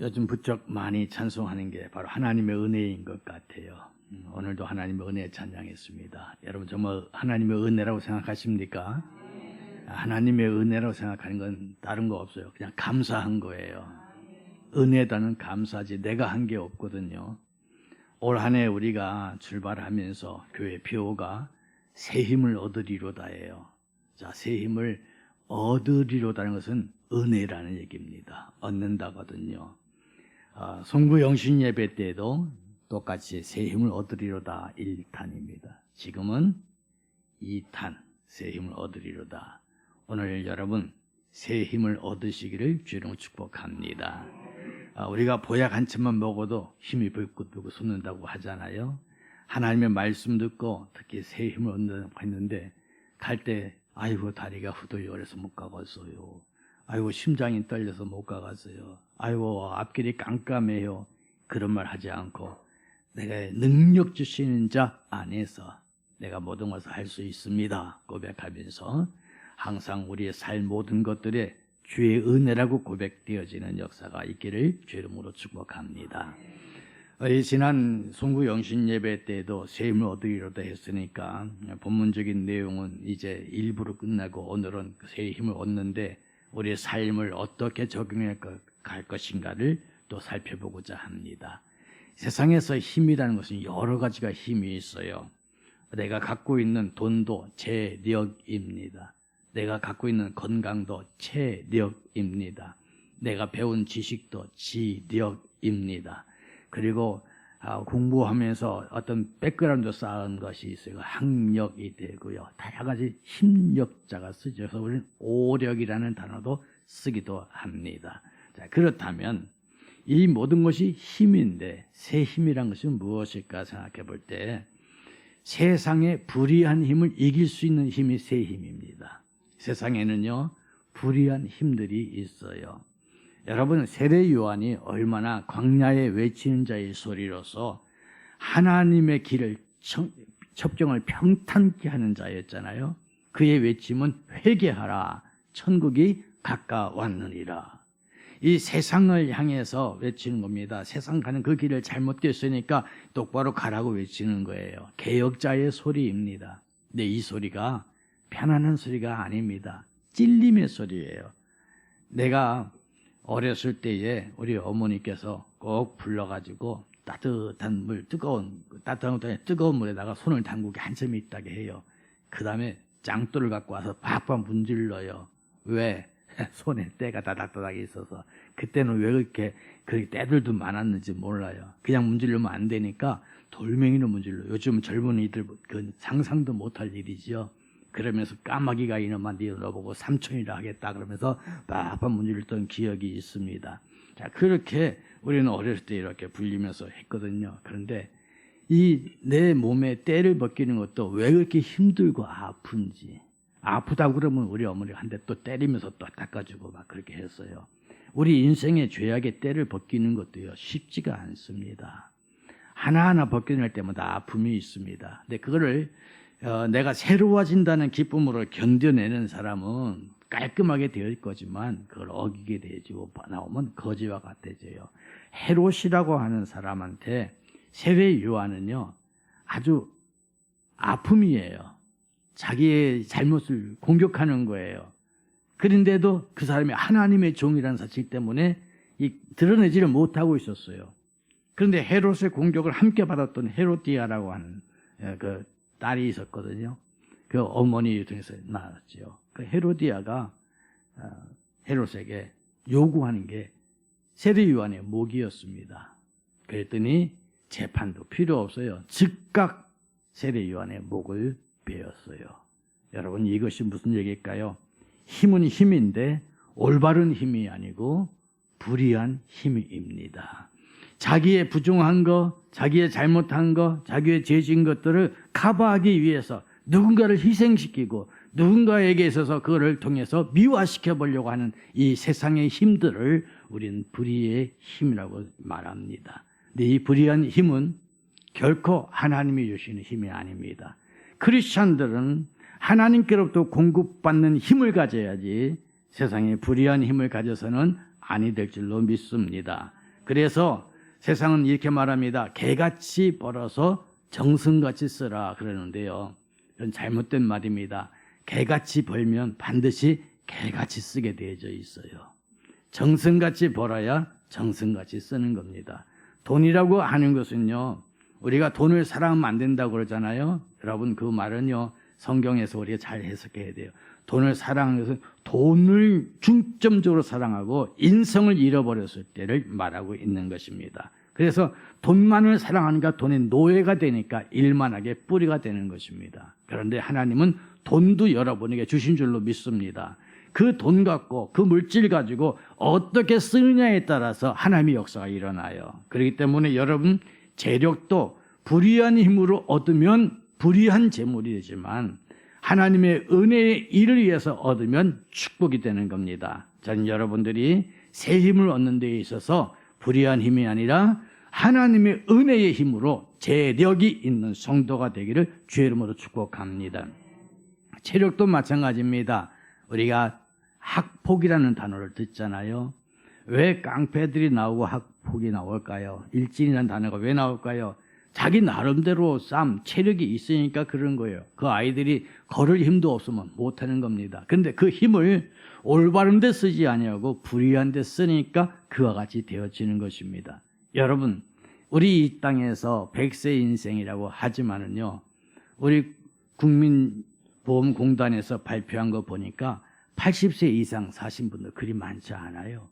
요즘 부쩍 많이 찬송하는 게 바로 하나님의 은혜인 것 같아요. 음, 오늘도 하나님의 은혜 찬양했습니다. 여러분 정말 하나님의 은혜라고 생각하십니까? 하나님의 은혜라고 생각하는 건 다른 거 없어요. 그냥 감사한 거예요. 은혜다는 감사지 내가 한 게 없거든요. 올 한 해 우리가 출발하면서 교회 피오가 새 힘을 얻으리로다예요. 자, 새 힘을 얻으리로다는 것은 은혜라는 얘기입니다. 얻는다거든요. 아, 송구 영신 예배 때도 똑같이 새 힘을 얻으리로다 1탄입니다. 지금은 2탄 새 힘을 얻으리로다. 오늘 여러분 새 힘을 얻으시기를 주로 축복합니다. 아, 우리가 보약 한 첩만 먹어도 힘이 불끈불끈 솟는다고 하잖아요. 하나님의 말씀 듣고 특히 새 힘을 얻는다고 했는데 갈 때 아이고 다리가 후들려서 못 가겠어요. 아이고 심장이 떨려서 못 가겠어요. 아이고 앞길이 깜깜해요. 그런 말 하지 않고 내가 능력 주시는 자 안에서 내가 모든 것을 할 수 있습니다. 고백하면서 항상 우리의 삶 모든 것들에 주의 은혜라고 고백되어지는 역사가 있기를 주 이름으로 축복합니다. 지난 송구 영신 예배 때도 세임을 얻으리로다 했으니까 본문적인 내용은 이제 일부로 끝나고 오늘은 새 힘을 얻는데 우리의 삶을 어떻게 적용해 갈 것인가를 또 살펴보고자 합니다. 세상에서 힘이라는 것은 여러 가지가 힘이 있어요. 내가 갖고 있는 돈도 재력입니다. 내가 갖고 있는 건강도 체력입니다. 내가 배운 지식도 지력입니다. 그리고 아, 공부하면서 어떤 백그라운드 쌓은 것이 있어요. 학력이 되고요. 다양한 힘력자가. 그래서 우리는 오력이라는 단어도 쓰기도 합니다. 자, 그렇다면 이 모든 것이 힘인데 새 힘이란 것은 무엇일까 생각해 볼 때 세상의 불의한 힘을 이길 수 있는 힘이 새 힘입니다. 세상에는요 불의한 힘들이 있어요. 여러분 세례 요한이 얼마나 광야에 외치는 자의 소리로서 하나님의 길을 청, 첩정을 평탄케 하는 자였잖아요. 그의 외침은 회개하라 천국이 가까웠느니라. 이 세상을 향해서 외치는 겁니다. 세상 가는 그 길을 잘못됐으니까 똑바로 가라고 외치는 거예요. 개혁자의 소리입니다. 근데 이 소리가 편안한 소리가 아닙니다. 찔림의 소리예요. 내가 어렸을 때에 우리 어머니께서 꼭 불러가지고 따뜻한 물, 뜨거운, 따뜻한 물에 뜨거운 물에다가 손을 담그게 한참 있다게 해요. 그 다음에 짱돌을 갖고 와서 팍팍 문질러요. 왜? 손에 때가 다닥다닥 있어서. 그때는 왜 그렇게, 그렇게 때들도 많았는지 몰라요. 그냥 문질르면 안 되니까 돌멩이로 문질러. 요즘 젊은이들 그 상상도 못할 일이지요. 그러면서 까마귀가 이놈만 내어보고 삼촌이라 하겠다 그러면서 빡빡 문질렀던 기억이 있습니다. 자 그렇게 우리는 어렸을 때 이렇게 불리면서 했거든요. 그런데 이 내 몸에 때를 벗기는 것도 왜 그렇게 힘들고 아픈지 아프다고 그러면 우리 어머니가 한 대 또 때리면서 또 닦아주고 막 그렇게 했어요. 우리 인생의 죄악의 때를 벗기는 것도요 쉽지가 않습니다. 하나하나 벗겨낼 때마다 아픔이 있습니다. 근데 그거를 어, 내가 새로워진다는 기쁨으로 견뎌내는 사람은 깔끔하게 되어 거지만 그걸 어기게 되지고 나오면 거지와 같아져요. 헤롯이라고 하는 사람한테 세례 요한은요 아주 아픔이에요. 자기의 잘못을 공격하는 거예요. 그런데도 그 사람이 하나님의 종이라는 사실 때문에 이, 드러내지를 못하고 있었어요. 그런데 헤롯의 공격을 함께 받았던 헤롯디아라고 하는 예, 그 딸이 있었거든요. 그 어머니 중에서 낳았죠. 그 헤로디아가 어, 헤롯에게 요구하는 게 세례 요한의 목이었습니다. 그랬더니 재판도 필요 없어요. 즉각 세례 요한의 목을 베었어요. 여러분 이것이 무슨 얘기일까요? 힘은 힘인데 올바른 힘이 아니고 불의한 힘입니다. 자기의 부정한 거, 자기의 잘못한 거, 자기의 죄진 것들을 커버하기 위해서 누군가를 희생시키고 누군가에게 있어서 그거를 통해서 미화시켜 보려고 하는 이 세상의 힘들을 우리는 불의의 힘이라고 말합니다. 근데 이 불의한 힘은 결코 하나님이 주시는 힘이 아닙니다. 크리스찬들은 하나님께로부터 공급받는 힘을 가져야지 세상에 불의한 힘을 가져서는 아니 될 줄로 믿습니다. 그래서 세상은 이렇게 말합니다. 개같이 벌어서 정승같이 쓰라 그러는데요. 이건 잘못된 말입니다. 개같이 벌면 반드시 개같이 쓰게 되어져 있어요. 정승같이 벌어야 정승같이 쓰는 겁니다. 돈이라고 하는 것은요, 우리가 돈을 사랑하면 안 된다고 그러잖아요. 여러분, 그 말은요, 성경에서 우리가 잘 해석해야 돼요. 돈을 사랑하는 것은 돈을 중점적으로 사랑하고 인성을 잃어버렸을 때를 말하고 있는 것입니다. 그래서 돈만을 사랑하니까 돈의 노예가 되니까 일만하게 뿌리가 되는 것입니다. 그런데 하나님은 돈도 여러분에게 주신 줄로 믿습니다. 그 돈 갖고 그 물질 가지고 어떻게 쓰느냐에 따라서 하나님의 역사가 일어나요. 그렇기 때문에 여러분 재력도 불의한 힘으로 얻으면 불의한 재물이 되지만 하나님의 은혜의 일을 위해서 얻으면 축복이 되는 겁니다. 저는 여러분들이 새 힘을 얻는 데 있어서 불의한 힘이 아니라 하나님의 은혜의 힘으로 재력이 있는 성도가 되기를 주의 이름으로 축복합니다. 체력도 마찬가지입니다. 우리가 학폭이라는 단어를 듣잖아요. 왜 깡패들이 나오고 학폭이 나올까요? 일진이라는 단어가 왜 나올까요? 자기 나름대로 쌈, 체력이 있으니까 그런 거예요. 그 아이들이 걸을 힘도 없으면 못 하는 겁니다. 근데 그 힘을 올바른 데 쓰지 아니하고 불의한 데 쓰니까 그와 같이 되어지는 것입니다. 여러분, 우리 이 땅에서 백세 인생이라고 하지만은요, 우리 국민보험공단에서 발표한 거 보니까 80세 이상 사신 분들 그리 많지 않아요.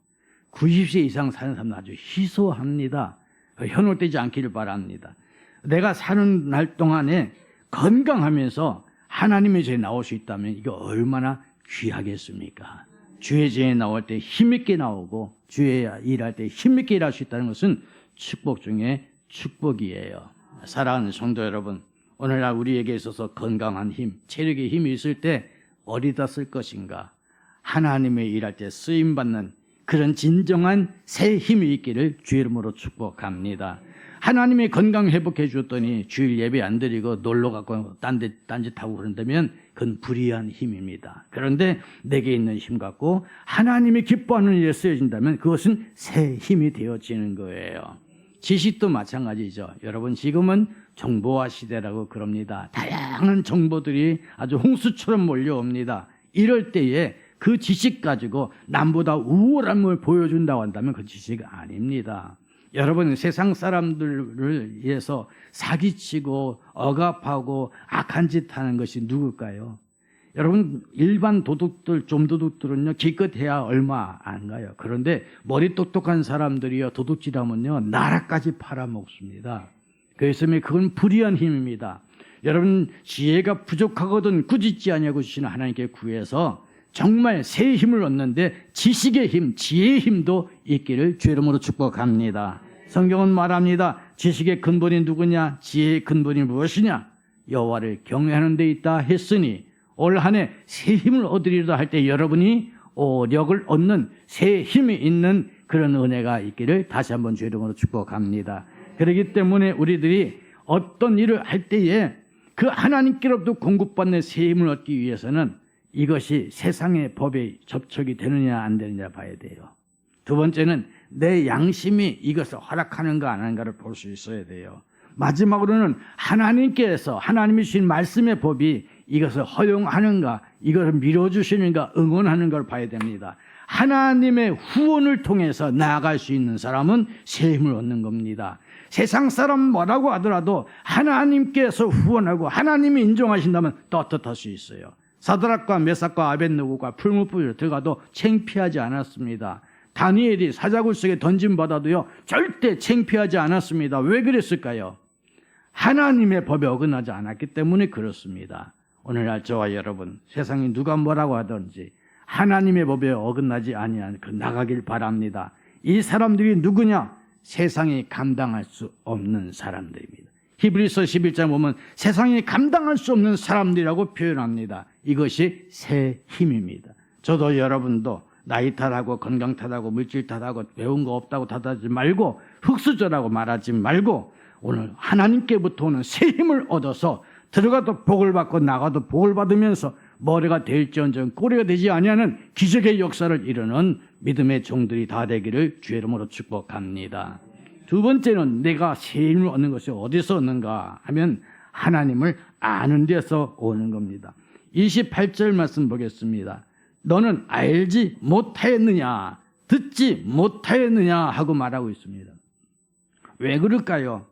90세 이상 사는 사람은 아주 희소합니다. 현혹되지 않기를 바랍니다. 내가 사는 날 동안에 건강하면서 하나님의 죄에 나올 수 있다면 이거 얼마나 귀하겠습니까? 주의 죄에 나올 때 힘있게 나오고 주의 일할 때 힘있게 일할 수 있다는 것은 축복 중에 축복이에요. 사랑하는 성도 여러분, 오늘날 우리에게 있어서 건강한 힘, 체력의 힘이 있을 때 어디다 쓸 것인가? 하나님의 일할 때 쓰임 받는 그런 진정한 새 힘이 있기를 주의 이름으로 축복합니다. 하나님이 건강 회복해 주었더니 주일 예배 안 드리고 놀러 가고 딴데 딴짓 하고 그런다면 그건 불의한 힘입니다. 그런데 내게 있는 힘 갖고 하나님이 기뻐하는 일에 쓰여진다면 그것은 새 힘이 되어지는 거예요. 지식도 마찬가지죠. 여러분 지금은 정보화 시대라고 그럽니다. 다양한 정보들이 아주 홍수처럼 몰려옵니다. 이럴 때에 그 지식 가지고 남보다 우월함을 보여준다고 한다면 그 지식 아닙니다. 여러분 세상 사람들을 위해서 사기치고 억압하고 악한 짓 하는 것이 누굴까요? 여러분 일반 도둑들 좀도둑들은요 기껏해야 얼마 안 가요. 그런데 머리 똑똑한 사람들이요 도둑질하면요 나라까지 팔아먹습니다. 그래서 그건 불의한 힘입니다. 여러분 지혜가 부족하거든 꾸짖지 아니하고 주시는 하나님께 구해서 정말 새 힘을 얻는데 지식의 힘, 지혜의 힘도 있기를 주의 이름으로 축복합니다. 성경은 말합니다. 지식의 근본이 누구냐? 지혜의 근본이 무엇이냐? 여호와를 경외하는 데 있다 했으니 올 한해 새 힘을 얻으리라 할 때 여러분이 오력을 얻는 새 힘이 있는 그런 은혜가 있기를 다시 한번 주의 이름으로 축복합니다. 그렇기 때문에 우리들이 어떤 일을 할 때에 그 하나님께로부터 공급받는 새 힘을 얻기 위해서는 이것이 세상의 법에 접촉이 되느냐 안 되느냐 봐야 돼요. 두 번째는 내 양심이 이것을 허락하는가 안 하는가를 볼 수 있어야 돼요. 마지막으로는 하나님께서 하나님이 주신 말씀의 법이 이것을 허용하는가, 이것을 밀어주시는가, 응원하는가를 봐야 됩니다. 하나님의 후원을 통해서 나아갈 수 있는 사람은 새 힘을 얻는 겁니다. 세상 사람 뭐라고 하더라도 하나님께서 후원하고 하나님이 인정하신다면 떳떳할 수 있어요. 사드락과 메삭과 아벤누고가 풀무불에 들어가도 창피하지 않았습니다. 다니엘이 사자굴 속에 던짐받아도요 절대 창피하지 않았습니다. 왜 그랬을까요? 하나님의 법에 어긋나지 않았기 때문에 그렇습니다. 오늘날 저와 여러분 세상이 누가 뭐라고 하든지 하나님의 법에 어긋나지 아니한 그 나가길 바랍니다. 이 사람들이 누구냐? 세상이 감당할 수 없는 사람들입니다. 히브리서 11장 보면 세상이 감당할 수 없는 사람들이라고 표현합니다. 이것이 새 힘입니다. 저도 여러분도 나이 탓하고 건강 탓하고 물질 탓하고 배운 거 없다고 탓하지 말고 흑수저라고 말하지 말고 오늘 하나님께부터 오는 새 힘을 얻어서 들어가도 복을 받고 나가도 복을 받으면서 머리가 될지언정 꼬리가 되지 아니하는 기적의 역사를 이루는 믿음의 종들이 다 되기를 주의 이름으로 축복합니다. 두 번째는 내가 새 힘을 얻는 것이 어디서 얻는가 하면 하나님을 아는 데서 오는 겁니다. 28절 말씀 보겠습니다. 너는 알지 못하였느냐, 듣지 못하였느냐 하고 말하고 있습니다. 왜 그럴까요?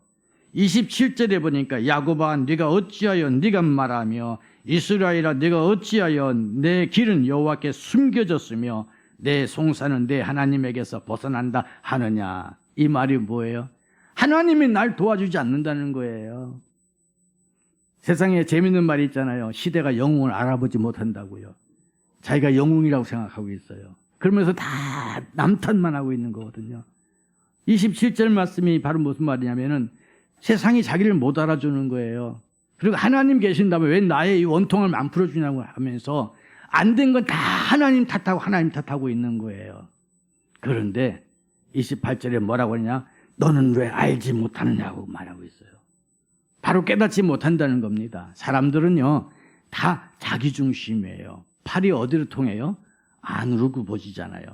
27절에 보니까 야곱아 네가 어찌하여 네가 말하며 이스라엘아 네가 어찌하여 내 길은 여호와께 숨겨졌으며 내 송사는 내 하나님에게서 벗어난다 하느냐 이 말이 뭐예요? 하나님이 날 도와주지 않는다는 거예요. 세상에 재밌는 말이 있잖아요. 시대가 영웅을 알아보지 못한다고요. 자기가 영웅이라고 생각하고 있어요. 그러면서 다 남탓만 하고 있는 거거든요. 27절 말씀이 바로 무슨 말이냐면은 세상이 자기를 못 알아주는 거예요. 그리고 하나님 계신다면 왜 나의 이 원통을 안 풀어주냐고 하면서 안 된 건 다 하나님 탓하고 하나님 탓하고 있는 거예요. 그런데 28절에 뭐라고 하냐? 너는 왜 알지 못하느냐고 말하고 있어요. 바로 깨닫지 못한다는 겁니다. 사람들은요, 다 자기 중심이에요. 팔이 어디로 통해요? 안으로 굽어지잖아요.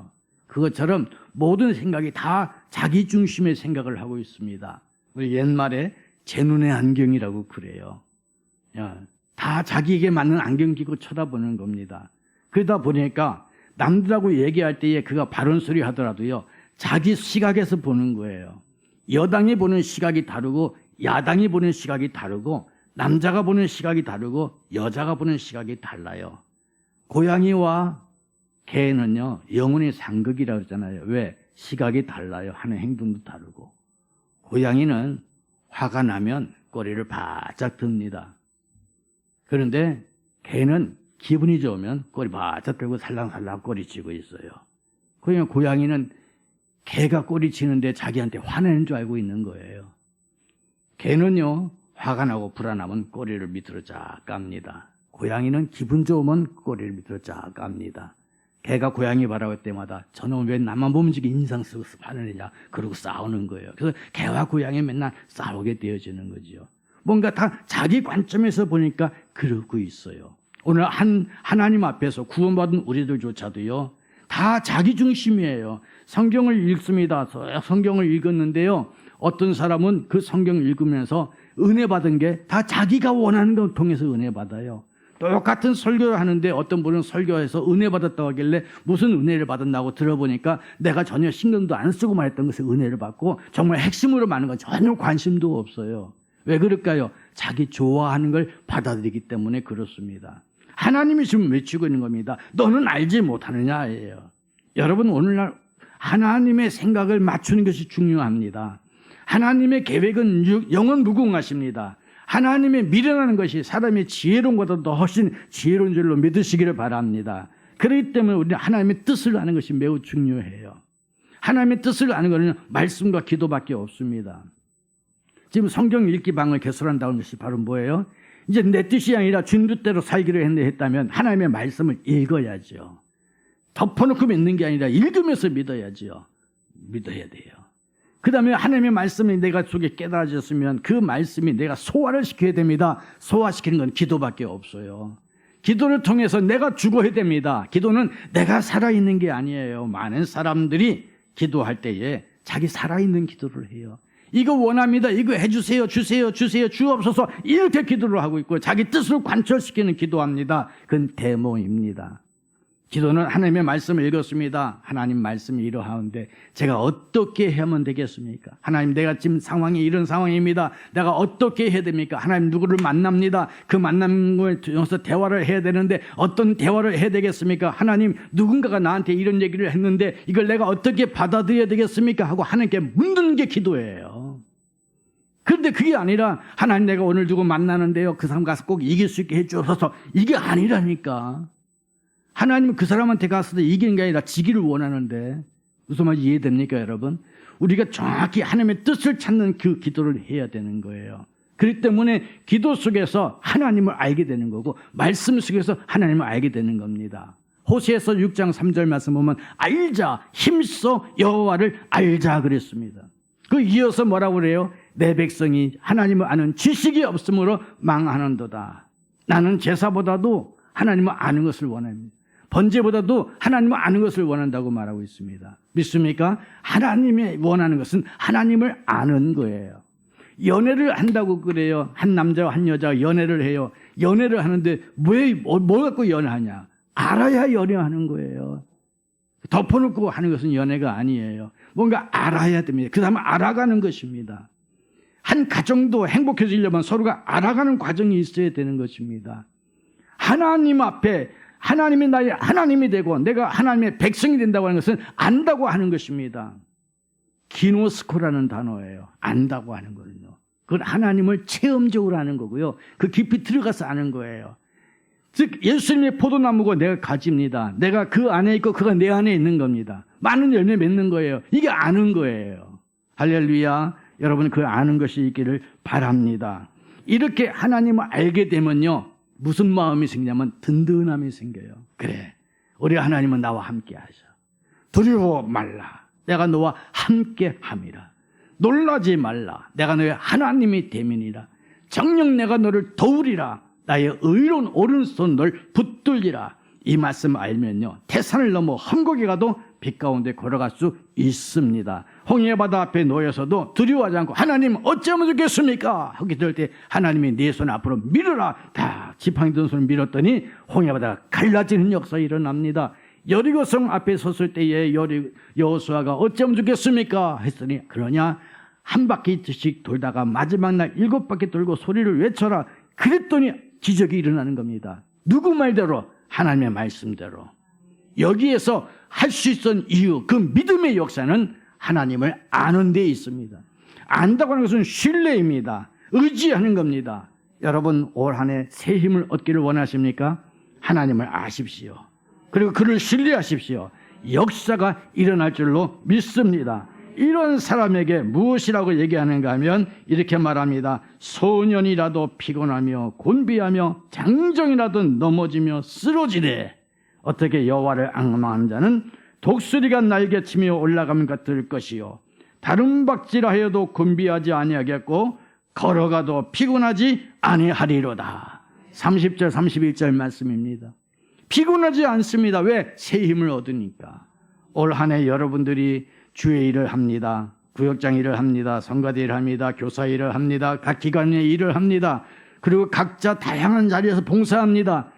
그것처럼 모든 생각이 다 자기 중심의 생각을 하고 있습니다. 우리 옛말에 제 눈의 안경이라고 그래요. 야, 다 자기에게 맞는 안경 끼고 쳐다보는 겁니다. 그러다 보니까 남들하고 얘기할 때에 그가 바른 소리 하더라도요, 자기 시각에서 보는 거예요. 여당이 보는 시각이 다르고, 야당이 보는 시각이 다르고, 남자가 보는 시각이 다르고, 여자가 보는 시각이 달라요. 고양이와 개는요, 영혼의 상극이라고 그러잖아요. 왜? 시각이 달라요. 하는 행동도 다르고. 고양이는 화가 나면 꼬리를 바짝 듭니다. 그런데 개는 기분이 좋으면 꼬리 바짝 들고 살랑살랑 꼬리 치고 있어요. 그러니까 고양이는 개가 꼬리 치는데 자기한테 화내는 줄 알고 있는 거예요. 개는요, 화가 나고 불안하면 꼬리를 밑으로 쫙 깝니다. 고양이는 기분 좋으면 꼬리를 밑으로 쫙 깝니다. 개가 고양이 바라볼 때마다 저놈 왜 나만 보면 지금 인상 쓰고 화내느냐 그러고 싸우는 거예요. 그래서 개와 고양이 맨날 싸우게 되어지는 거지요. 뭔가 다 자기 관점에서 보니까 그러고 있어요. 오늘 한 하나님 앞에서 구원받은 우리들조차도요. 다 자기 중심이에요. 성경을 읽습니다. 성경을 읽었는데요. 어떤 사람은 그 성경을 읽으면서 은혜 받은 게 다 자기가 원하는 걸 통해서 은혜 받아요. 똑같은 설교를 하는데 어떤 분은 설교에서 은혜 받았다고 하길래 무슨 은혜를 받았나고 들어보니까 내가 전혀 신경도 안 쓰고 말했던 것에 은혜를 받고 정말 핵심으로 많은 건 전혀 관심도 없어요. 왜 그럴까요? 자기 좋아하는 걸 받아들이기 때문에 그렇습니다. 하나님이 지금 외치고 있는 겁니다. 너는 알지 못하느냐예요. 여러분 오늘날 하나님의 생각을 맞추는 것이 중요합니다. 하나님의 계획은 영원 무궁하십니다. 하나님의 미련하는 것이 사람의 지혜로운 것보다 훨씬 지혜로운 줄로 믿으시기를 바랍니다. 그렇기 때문에 우리는 하나님의 뜻을 아는 것이 매우 중요해요. 하나님의 뜻을 아는 것은 말씀과 기도밖에 없습니다. 지금 성경 읽기 방을 개설한다는 것이 바로 뭐예요? 이제 내 뜻이 아니라 주님 뜻대로 살기로 했네 했다면 하나님의 말씀을 읽어야죠. 덮어놓고 믿는 게 아니라 읽으면서 믿어야죠. 믿어야 돼요. 그 다음에 하나님의 말씀이 내가 속에 깨달아졌으면 그 말씀이 내가 소화를 시켜야 됩니다. 소화시키는 건 기도밖에 없어요. 기도를 통해서 내가 죽어야 됩니다. 기도는 내가 살아있는 게 아니에요. 많은 사람들이 기도할 때에 자기 살아있는 기도를 해요. 이거 원합니다. 이거 해주세요. 주세요. 주세요. 주옵소서. 이렇게 기도를 하고 있고 자기 뜻을 관철시키는 기도합니다. 그건 데모입니다. 기도는 하나님의 말씀을 읽었습니다. 하나님 말씀이 이러하는데 제가 어떻게 하면 되겠습니까? 하나님 내가 지금 상황이 이런 상황입니다. 내가 어떻게 해야 됩니까? 하나님 누구를 만납니다. 그 만남을 통해서 대화를 해야 되는데 어떤 대화를 해야 되겠습니까? 하나님 누군가가 나한테 이런 얘기를 했는데 이걸 내가 어떻게 받아들여야 되겠습니까? 하고 하나님께 묻는 게 기도예요. 그런데 그게 아니라 하나님 내가 오늘 누구 만나는데요. 그 사람 가서 꼭 이길 수 있게 해주셔서 이게 아니라니까. 하나님은 그 사람한테 가서도 이기는 게 아니라 지기를 원하는데 무슨 말인지 이해됩니까 여러분? 우리가 정확히 하나님의 뜻을 찾는 그 기도를 해야 되는 거예요. 그렇기 때문에 기도 속에서 하나님을 알게 되는 거고 말씀 속에서 하나님을 알게 되는 겁니다. 호세에서 6장 3절 말씀 보면 알자 힘써 여호와를 알자 그랬습니다. 그 이어서 뭐라고 그래요? 내 백성이 하나님을 아는 지식이 없으므로 망하는도다. 나는 제사보다도 하나님은 아는 것을 원합니다. 번제보다도 하나님은 아는 것을 원한다고 말하고 있습니다. 믿습니까? 하나님이 원하는 것은 하나님을 아는 거예요. 연애를 한다고 그래요. 한 남자와 한 여자가 연애를 해요. 연애를 하는데 왜, 뭐, 뭐 갖고 연애하냐? 알아야 연애하는 거예요. 덮어놓고 하는 것은 연애가 아니에요. 뭔가 알아야 됩니다. 그 다음에 알아가는 것입니다. 한 가정도 행복해지려면 서로가 알아가는 과정이 있어야 되는 것입니다. 하나님 앞에 하나님이 나의 하나님이 되고 내가 하나님의 백성이 된다고 하는 것은 안다고 하는 것입니다. 기노스코라는 단어예요. 안다고 하는 거는요. 그건 하나님을 체험적으로 하는 거고요. 그 깊이 들어가서 아는 거예요. 즉 예수님의 포도나무가 내가 가집니다. 내가 그 안에 있고 그가 내 안에 있는 겁니다. 많은 열매 맺는 거예요. 이게 아는 거예요. 할렐루야. 여러분 그 아는 것이 있기를 바랍니다. 이렇게 하나님을 알게 되면요. 무슨 마음이 생기냐면 든든함이 생겨요. 그래. 우리 하나님은 나와 함께 하셔. 두려워 말라. 내가 너와 함께 함이라. 놀라지 말라. 내가 너의 하나님이 됨이니라. 정녕 내가 너를 도우리라. 나의 의로운 오른손 널 붙들리라. 이 말씀 알면요. 태산을 넘어 험곡에 가도 빛 가운데 걸어갈 수 있습니다. 홍해 바다 앞에 놓여서도 두려워하지 않고 하나님 어쩌면 좋겠습니까? 하기 들을 때 하나님이 네 손 앞으로 밀어라. 다 지팡이 든 손을 밀었더니 홍해 바다가 갈라지는 역사 일어납니다. 여리고성 앞에 섰을 때에 여리 여호수아가 어쩌면 좋겠습니까? 했더니 그러냐 한 바퀴씩 돌다가 마지막 날 일곱 바퀴 돌고 소리를 외쳐라. 그랬더니 기적이 일어나는 겁니다. 누구 말대로 하나님의 말씀대로 여기에서 할 수 있었던 이유 그 믿음의 역사는 하나님을 아는 데 있습니다. 안다고 하는 것은 신뢰입니다. 의지하는 겁니다. 여러분 올 한 해 새 힘을 얻기를 원하십니까? 하나님을 아십시오. 그리고 그를 신뢰하십시오. 역사가 일어날 줄로 믿습니다. 이런 사람에게 무엇이라고 얘기하는가 하면 이렇게 말합니다. 소년이라도 피곤하며 곤비하며 장정이라도 넘어지며 쓰러지되 어떻게 여호와를 악망하는 자는 독수리가 날개치며 올라가면 같을 것이요 다른 박지라 하여도 곤비하지 아니하겠고 걸어가도 피곤하지 아니하리로다. 30절 31절 말씀입니다. 피곤하지 않습니다. 왜? 새 힘을 얻으니까. 올 한 해 여러분들이 주의 일을 합니다. 구역장 일을 합니다. 성가대 일을 합니다. 교사 일을 합니다. 각 기관의 일을 합니다. 그리고 각자 다양한 자리에서 봉사합니다.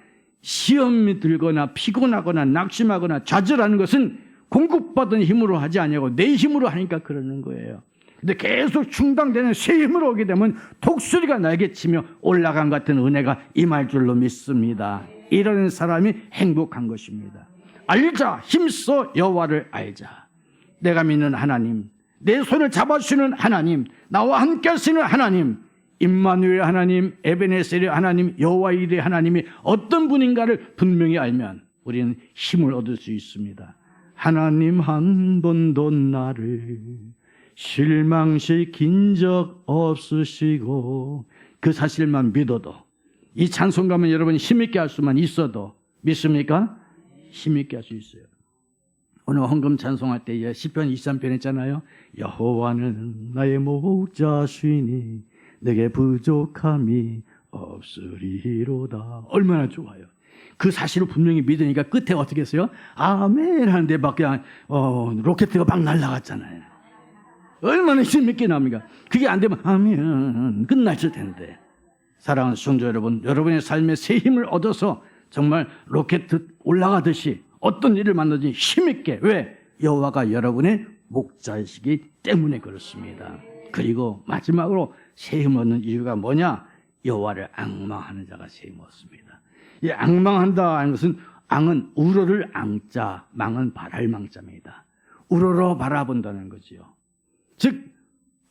시험이 들거나 피곤하거나 낙심하거나 좌절하는 것은 공급받은 힘으로 하지 아니하고 내 힘으로 하니까 그러는 거예요. 근데 계속 충당되는 새 힘으로 오게 되면 독수리가 날개 치며 올라간 같은 은혜가 임할 줄로 믿습니다. 이런 사람이 행복한 것입니다. 알자 힘써 여호와를 알자. 내가 믿는 하나님, 내 손을 잡아주시는 하나님, 나와 함께 하시는 하나님, 임마누엘 하나님, 에베네셀의 하나님, 여호와 일의 하나님이 어떤 분인가를 분명히 알면 우리는 힘을 얻을 수 있습니다. 하나님 한 번도 나를 실망시킨 적 없으시고 그 사실만 믿어도 이 찬송가면 여러분 힘있게 할 수만 있어도 믿습니까? 힘있게 할 수 있어요. 오늘 헌금 찬송할 때에 10편 23편 했잖아요. 여호와는 나의 목자시니 내게 부족함이 없으리로다. 얼마나 좋아요. 그 사실을 분명히 믿으니까 끝에 어떻게 했어요? 아멘 하는데 막 그냥 어, 로켓가 막 날아갔잖아요. 얼마나 힘있게 나옵니까? 그게 안 되면 아멘 끝났을 텐데. 사랑하는 성도 여러분, 여러분의 삶에 새 힘을 얻어서 정말 로켓 올라가듯이 어떤 일을 만나든지 힘있게 왜? 여호와가 여러분의 목자이시기 때문에 그렇습니다. 그리고 마지막으로 새힘 얻는 이유가 뭐냐? 여호와를 악망하는 자가 새힘 얻습니다. 이 악망한다 하는 것은 앙은 우러를 앙자, 망은 바랄 망자입니다. 우러러 바라본다는 거지요. 즉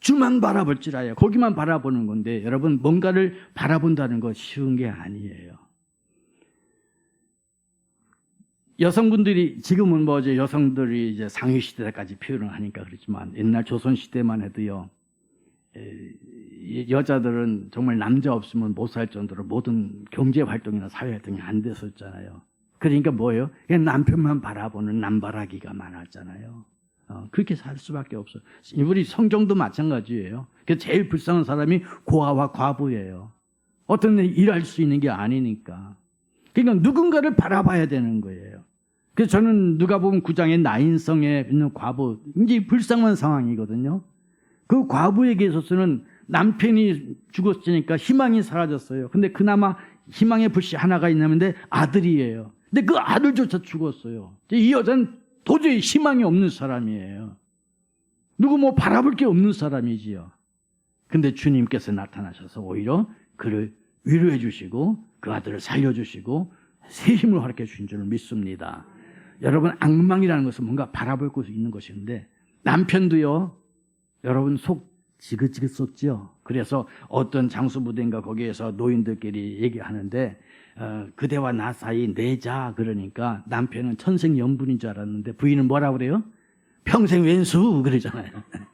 주만 바라볼지라요. 거기만 바라보는 건데 여러분 뭔가를 바라본다는 거 쉬운 게 아니에요. 여성분들이 지금은 뭐 이제 여성들이 이제 상위 시대까지 표현을 하니까 그렇지만 옛날 조선 시대만 해도요. 에, 여자들은 정말 남자 없으면 못 살 정도로 모든 경제 활동이나 사회 활동이 안 됐었잖아요. 그러니까 뭐예요? 그냥 남편만 바라보는 남바라기가 많았잖아요. 어, 그렇게 살 수밖에 없어. 우리 성경도 마찬가지예요. 그 제일 불쌍한 사람이 고아와 과부예요. 어떤 일 일할 수 있는 게 아니니까. 그러니까 누군가를 바라봐야 되는 거예요. 그래서 저는 누가 보면 구장의 나인성에 있는 과부, 이제 불쌍한 상황이거든요. 그 과부에게 있어서는 남편이 죽었으니까 희망이 사라졌어요. 근데 그나마 희망의 불씨 하나가 있는데 아들이에요. 근데 그 아들조차 죽었어요. 이 여자는 도저히 희망이 없는 사람이에요. 누구 뭐 바라볼 게 없는 사람이지요. 근데 주님께서 나타나셔서 오히려 그를 위로해 주시고 그 아들을 살려 주시고 새 힘을 허락해 주신 줄 믿습니다. 여러분 악망이라는 것은 뭔가 바라볼 곳이 있는 것인데 남편도요. 여러분 속 지긋지긋 쏟지요. 그래서 어떤 장수부대인가 거기에서 노인들끼리 얘기하는데 어, 그대와 나 사이 내자 그러니까 남편은 천생연분인 줄 알았는데 부인은 뭐라 그래요? 평생 왼수 그러잖아요.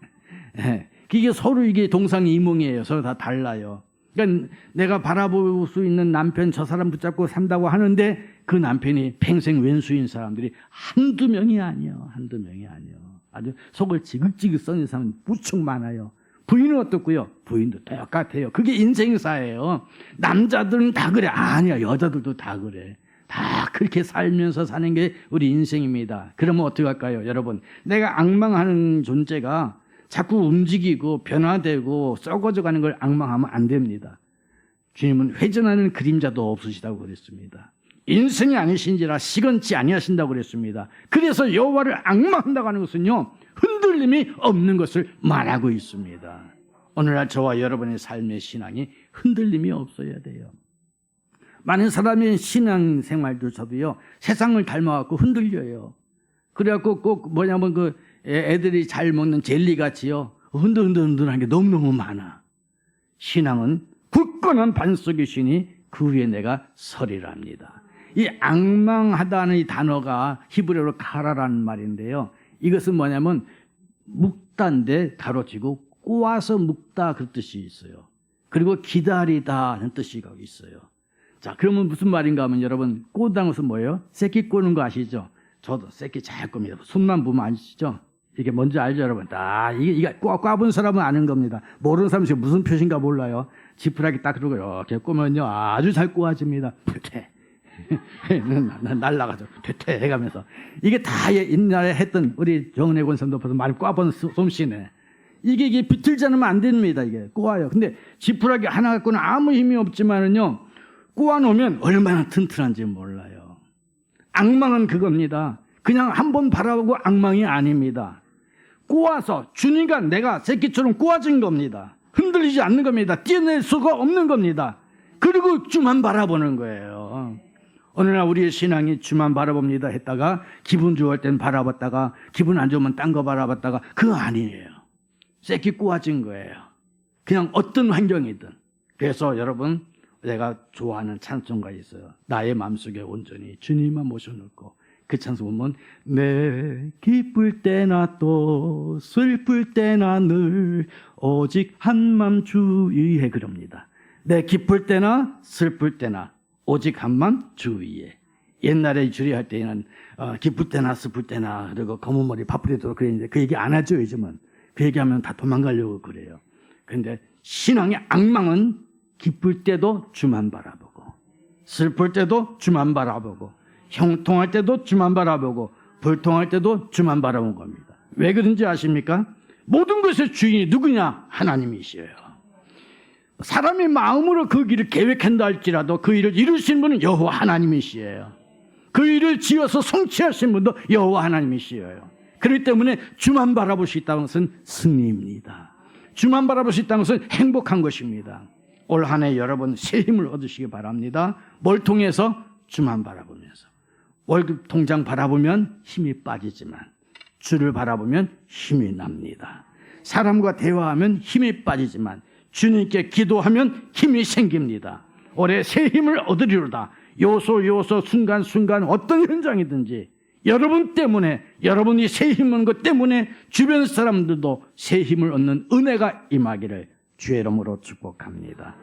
예. 이게 서로 이게 동상이몽이에요. 서로 다 달라요. 그러니까 내가 바라볼 수 있는 남편 저 사람 붙잡고 산다고 하는데 그 남편이 평생 왼수인 사람들이 한두 명이 아니요. 한두 명이 아니요. 아주 속을 지글지글 썩는 사람 무척 많아요. 부인은 어떻고요? 부인도 똑같아요. 그게 인생사예요. 남자들은 다 그래. 아니야. 여자들도 다 그래. 다 그렇게 살면서 사는 게 우리 인생입니다. 그러면 어떻게 할까요? 여러분, 내가 악망하는 존재가 자꾸 움직이고 변화되고 썩어져 가는 걸 악망하면 안 됩니다. 주님은 회전하는 그림자도 없으시다고 그랬습니다. 인생이 아니신지라 시건치 아니하신다고 그랬습니다. 그래서 여호와를 악망한다고 하는 것은요. 흔들림이 없는 것을 말하고 있습니다. 오늘날 저와 여러분의 삶의 신앙이 흔들림이 없어야 돼요. 많은 사람의 신앙 생활도 저도요, 세상을 닮아갖고 흔들려요. 그래갖고 꼭 뭐냐면 그 애- 애들이 잘 먹는 젤리 같이요, 흔들흔들흔들한 게 너무너무 많아. 신앙은 굳건한 신이 그 위에 내가 서리랍니다. 이 악망하다는 이 단어가 히브리어로 카라라는 말인데요. 이것은 뭐냐면 묵다인데 가로치고 꼬아서 묵다 그 뜻이 있어요. 그리고 기다리다 하는 뜻이 있어요. 자, 그러면 무슨 말인가 하면 여러분, 꼬다는 것은 뭐예요? 새끼 꼬는 거 아시죠? 저도 새끼 잘 꼽니다. 손만 보면 아시죠? 이게 뭔지 알죠, 여러분? 아, 이게, 이게 꽈, 꽈본 사람은 아는 겁니다. 모르는 사람은 무슨 표시인가 몰라요. 지푸라기 딱 그러고 이렇게 꼬면요. 아주 잘 꼬아집니다. 퇴퇴. 날라가죠. 퇴퇴 해가면서. 이게 다 옛날에 했던 우리 정은혜 권선도 벌써 많이 꽈본 솜- 솜씨네. 이게, 이게 비틀지 않으면 안 됩니다. 이게 꼬아요. 근데 지푸라기 하나 갖고는 아무 힘이 없지만은요. 꼬아놓으면 얼마나 튼튼한지 몰라요. 악망은 그겁니다. 그냥 한 번 바라보고 악망이 아닙니다. 꼬아서 주니까 내가 새끼처럼 꼬아진 겁니다. 흔들리지 않는 겁니다. 뛰어낼 수가 없는 겁니다. 그리고 주만 바라보는 거예요. 어느 날 우리의 신앙이 주만 바라봅니다 했다가 기분 좋을 땐 바라봤다가 기분 안 좋으면 딴 거 바라봤다가 그거 아니에요. 새끼 꼬아진 거예요. 그냥 어떤 환경이든. 그래서 여러분 내가 좋아하는 찬송가 있어요. 나의 마음속에 온전히 주님만 모셔놓고 그 찬송 보면 내 기쁠 때나 또 슬플 때나 늘 오직 한맘 주의해 그럽니다. 내 기쁠 때나 슬플 때나 오직 한맘 주의해. 옛날에 주리할 때는 어, 기쁠 때나 슬플 때나 그리고 검은 머리 파뿌리도 그랬는데 그 얘기 안 하죠 요즘은. 그 얘기하면 다 도망가려고 그래요. 근데 신앙의 악망은 기쁠 때도 주만 바라보고 슬플 때도 주만 바라보고 형통할 때도 주만 바라보고 불통할 때도 주만 바라본 겁니다. 왜 그런지 아십니까? 모든 것의 주인이 누구냐? 하나님이시에요. 사람이 마음으로 그 길을 계획한다 할지라도 그 일을 이루신 분은 여호와 하나님이시에요. 그 일을 지어서 성취하신 분도 여호와 하나님이시에요. 그렇기 때문에 주만 바라볼 수 있다는 것은 승리입니다. 주만 바라볼 수 있다는 것은 행복한 것입니다. 올 한 해 여러분 새 힘을 얻으시기 바랍니다. 뭘 통해서 주만 바라보면서 월급 통장 바라보면 힘이 빠지지만 주를 바라보면 힘이 납니다. 사람과 대화하면 힘이 빠지지만 주님께 기도하면 힘이 생깁니다. 올해 새 힘을 얻으리로다. 요소 요소 순간 순간 어떤 현장이든지 여러분 때문에 여러분이 새 힘을 것 때문에 주변 사람들도 새 힘을 얻는 은혜가 임하기를 주의 이름으로 축복합니다.